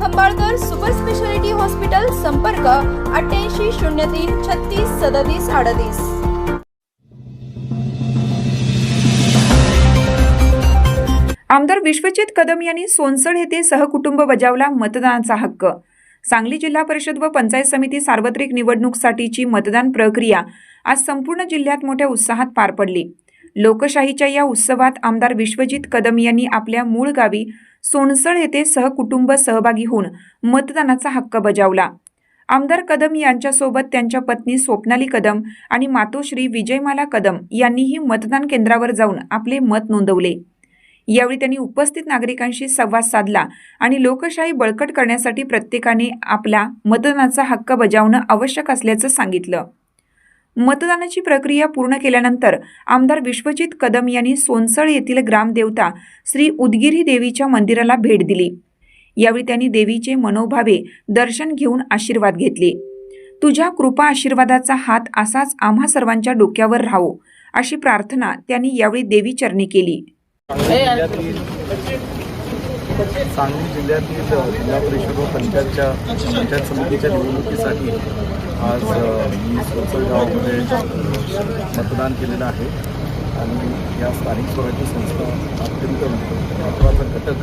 Khambalkar super speciality hospital संपर्क अठ्ठ्याऐंशी शून्य तीन छत्तीस सदतीस अडतीस. आमदार विश्वजित कदम यांनी सोनसड येथे सहकुटुंब बजावला मतदानाचा हक्क. सांगली जिल्हा परिषद व पंचायत समिती सार्वत्रिक निवडणूकसाठीची मतदान प्रक्रिया आज संपूर्ण जिल्ह्यात मोठ्या उत्साहात पार पडली. लोकशाहीच्या या उत्सवात आमदार विश्वजित कदम यांनी आपल्या मूळ गावी सोनसळ येथे सहकुटुंब सहभागी होऊन मतदानाचा हक्क बजावला. आमदार कदम यांच्यासोबत त्यांच्या पत्नी स्वप्नाली कदम आणि मातोश्री विजयमाला कदम यांनीही मतदान केंद्रावर जाऊन आपले मत नोंदवले. यावेळी त्यांनी उपस्थित नागरिकांशी संवाद साधला आणि लोकशाही बळकट करण्यासाठी प्रत्येकाने आपला मतदानाचा हक्क बजावणं आवश्यक असल्याचं सांगितलं. मतदानाची प्रक्रिया पूर्ण केल्यानंतर आमदार विश्वजित कदम यांनी सोनसळ येथील ग्रामदेवता श्री उदगिरी देवीच्या मंदिराला भेट दिली. यावेळी त्यांनी देवीचे मनोभावे दर्शन घेऊन आशीर्वाद घेतले. तुझ्या कृपा आशीर्वादाचा हात असाच आम्हा सर्वांच्या डोक्यावर राहो अशी प्रार्थना त्यांनी यावेळी देवी चरणी केली. सांगली जिल्ह्यातील जिल्हा परिषद व पंचायतच्या पंचायत समितीच्या निवडणुकीसाठी आज मी सोचल गावामध्ये मतदान केलेलं आहे. आणि या स्थानिक स्वराज्य संस्था अत्यंत महत्त्वाचा घटक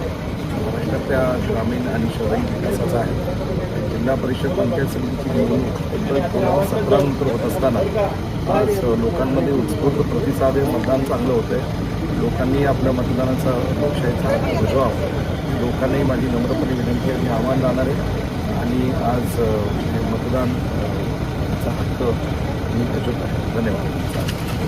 महाराष्ट्रातल्या ग्रामीण आणि शहरी विकासाचा आहे. जिल्हा परिषद पंचायत समितीची निवडणूक एप्रिल दोन हजार सतरानंतर होत असताना आज लोकांमध्ये उत्स्फूर्त प्रतिसाद हे मतदान चांगलं होतं आहे लोकांनी आपल्या मतदानाचा लोकशाहीचा हक्क बजावावा लोकांनाही माझी नम्रपणे विनंती आणि आव्हान जाणार आहे. आणि आज हे मतदान चा हक्क मी बजावत आहे धन्यवाद